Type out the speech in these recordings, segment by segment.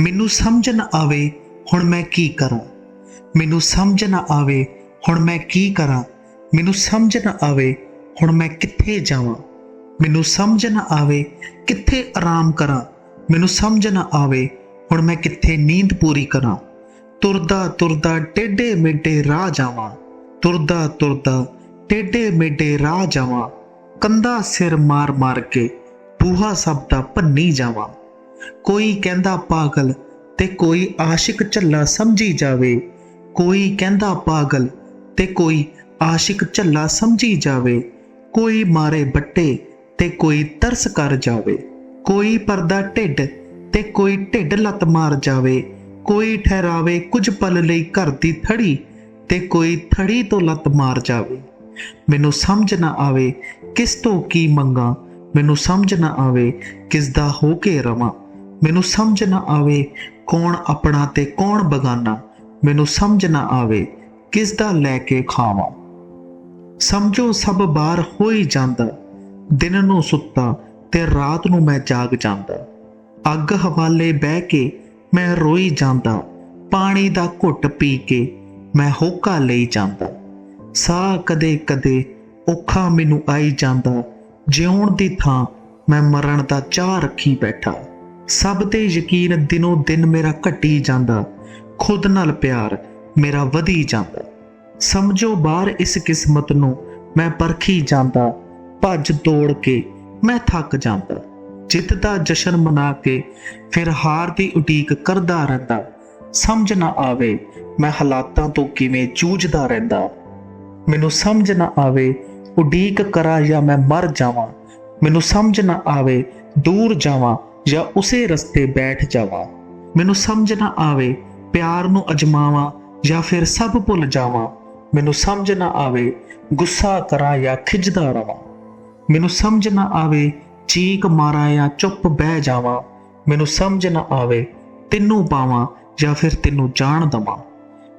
ਮੈਨੂੰ ਸਮਝ ਨਾ ਆਵੇ ਹੁਣ ਮੈਂ ਕੀ ਕਰਾਂ। ਮੈਨੂੰ ਸਮਝ ਨਾ ਆਵੇ ਹੁਣ ਮੈਂ ਕੀ ਕਰਾਂ। ਮੈਨੂੰ ਸਮਝ ਨਾ ਆਵੇ ਹੁਣ ਮੈਂ ਕਿੱਥੇ ਜਾਵਾਂ। ਮੈਨੂੰ ਸਮਝ ਨਾ ਆਵੇ ਕਿੱਥੇ ਆਰਾਮ ਕਰਾਂ। ਮੈਨੂੰ ਸਮਝ ਨਾ ਆਵੇ ਹੁਣ ਮੈਂ ਕਿੱਥੇ ਨੀਂਦ ਪੂਰੀ ਕਰਾਂ। ਤੁਰਦਾ ਤੁਰਦਾ ਟੇਢੇ ਮੇਢੇ ਰਾਹ ਜਾਵਾਂ। ਤੁਰਦਾ ਤੁਰਦਾ ਟੇਢੇ ਮੇਢੇ ਰਾਹ ਜਾਵਾਂ। ਕੰਧਾ ਸਿਰ ਮਾਰ ਮਾਰ ਕੇ ਬੂਹਾ ਸਭ ਦਾ ਭੰਨੀ ਜਾਵਾਂ। ਕੋਈ ਕਹਿੰਦਾ ਪਾਗਲ ਤੇ ਕੋਈ ਆਸ਼ਿਕ ਝੱਲਾ ਸਮਝੀ ਜਾਵੇ। ਕੋਈ ਕਹਿੰਦਾ ਪਾਗਲ ਤੇ ਕੋਈ ਆਸ਼ਿਕ ਝੱਲਾ ਸਮਝੀ ਜਾਵੇ। ਕੋਈ ਮਾਰੇ ਬੱਟੇ ਤੇ ਕੋਈ ਤਰਸ ਕਰ ਜਾਵੇ। ਕੋਈ ਪਰਦਾ ਢਿੱਡ ਤੇ ਕੋਈ ਢਿੱਡ ਲੱਤ ਮਾਰ ਜਾਵੇ। ਕੋਈ ਠਹਿਰਾਵੇ ਕੁਝ ਪਲ ਲਈ ਘਰ ਦੀ ਥੜੀ ਤੇ ਕੋਈ ਥੜੀ ਤੋਂ ਲੱਤ ਮਾਰ ਜਾਵੇ। ਮੈਨੂੰ ਸਮਝ ਨਾ ਆਵੇ ਕਿਸ ਤੋਂ ਕੀ ਮੰਗਾ। ਮੈਨੂੰ ਸਮਝ ਨਾ ਆਵੇ ਕਿਸ ਦਾ ਹੋ ਕੇ ਰਵਾਂ। ਮੈਨੂੰ ਸਮਝ ਨਾ ਆਵੇ ਕੌਣ ਆਪਣਾ ਤੇ ਕੌਣ ਬਗਾਨਾ। ਮੈਨੂੰ ਸਮਝ ਨਾ ਆਵੇ ਕਿਸ ਦਾ ਲੈ ਕੇ ਖਾਵਾਂ। ਸਮਝੋ ਸਭ ਬਾਹਰ ਹੋ ਹੀ ਜਾਂਦਾ। ਦਿਨ ਨੂੰ ਸੁੱਤਾ ਤੇ ਰਾਤ ਨੂੰ ਮੈਂ ਜਾਗ ਜਾਂਦਾ। ਅੱਗ ਹਵਾਲੇ ਬਹਿ ਕੇ ਮੈਂ ਰੋਈ ਜਾਂਦਾ। ਪਾਣੀ ਦਾ ਘੁੱਟ ਪੀ ਕੇ ਮੈਂ ਹੋਕਾ ਲਈ ਜਾਂਦਾ। ਸਾਹ ਕਦੇ ਕਦੇ ਔਖਾ ਮੈਨੂੰ ਆਈ ਜਾਂਦਾ। ਜਿਉਣ ਦੀ ਥਾਂ ਮੈਂ ਮਰਨ ਦਾ ਚਾਹ ਰੱਖੀ ਬੈਠਾ। ਸਭ ਤੇ ਯਕੀਨ ਦਿਨੋਂ ਦਿਨ ਮੇਰਾ ਘਟੀ ਜਾਂਦਾ। ਖੁਦ ਨਾਲ ਪਿਆਰ ਮੇਰਾ ਵਧੀ ਜਾਂਦਾ। ਸਮਝੋ ਬਾਹਰ ਇਸ ਕਿਸਮਤ ਨੂੰ, ਮੈਂ ਪਰਖੀ ਜਾਂਦਾ। ਭੱਜ ਤੋੜ ਕੇ ਮੈਂ ਥੱਕ ਜਾਂਦਾ। ਜਿੱਤ ਦਾ ਜਸ਼ਨ ਮਨਾ ਕੇ ਫਿਰ ਹਾਰ ਦੀ ਉਡੀਕ ਕਰਦਾ ਰਹਿੰਦਾ। ਸਮਝ ਨਾ ਆਵੇ ਮੈਂ ਹਾਲਾਤਾਂ ਤੋਂ ਕਿਵੇਂ ਜੂਝਦਾ ਰਹਿੰਦਾ। ਮੈਨੂੰ ਸਮਝ ਨਾ ਆਵੇ ਉਡੀਕ ਕਰਾਂ ਜਾਂ ਮੈਂ ਮਰ ਜਾਵਾਂ। ਮੈਨੂੰ ਸਮਝ ਨਾ ਆਵੇ ਦੂਰ ਜਾਵਾਂ। ਜਾਂ ਉਸੇ ਰਸਤੇ ਬੈਠ ਜਾਵਾਂ। ਮੈਨੂੰ ਸਮਝ ਨਾ ਆਵੇ ਪਿਆਰ ਨੂੰ ਅਜਮਾਵਾਂ ਜਾਂ ਫਿਰ ਸਭ ਭੁੱਲ ਜਾਵਾਂ। ਮੈਨੂੰ ਸਮਝ ਨਾ ਆਵੇ ਗੁੱਸਾ ਕਰਾਂ ਜਾਂ ਖਿਜਦਾ ਰਵਾਂ। ਮੈਨੂੰ ਸਮਝ ਨਾ ਆਵੇ ਚੀਕ ਮਾਰਾਂ ਜਾਂ ਚੁੱਪ ਬਹਿ ਜਾਵਾਂ। ਮੈਨੂੰ ਸਮਝ ਨਾ ਆਵੇ ਤੈਨੂੰ ਪਾਵਾਂ ਜਾਂ ਫਿਰ ਤੈਨੂੰ ਜਾਣ ਦਵਾਂ।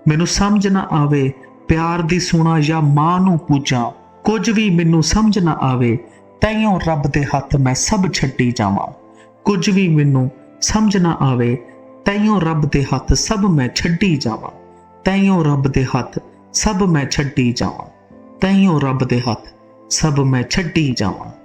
ਮੈਨੂੰ ਸਮਝ ਨਾ ਆਵੇ ਪਿਆਰ ਦੀ ਸੁਣਾ ਜਾਂ ਮਾਂ ਨੂੰ ਪੂਜਾਂ। ਕੁਝ ਵੀ ਮੈਨੂੰ ਸਮਝ ਨਾ ਆਵੇ ਤੈਨੂੰ ਰੱਬ ਦੇ ਹੱਥ ਮੈਂ ਸਭ ਛੱਡੀ ਜਾਵਾਂ। ਕੁਝ ਵੀ ਮੈਨੂੰ ਸਮਝ ਨਾ ਆਵੇ ਤੈਨੂੰ ਰੱਬ ਦੇ ਹੱਥ ਸਭ ਮੈਂ ਛੱਡੀ ਜਾਵਾਂ। ਤੈਨੂੰ ਰੱਬ ਦੇ ਹੱਥ ਸਭ ਮੈਂ ਛੱਡੀ ਜਾਵਾਂ। ਤੈਨੂੰ ਰੱਬ ਦੇ ਹੱਥ ਸਭ ਮੈਂ ਛੱਡੀ ਜਾਵਾਂ।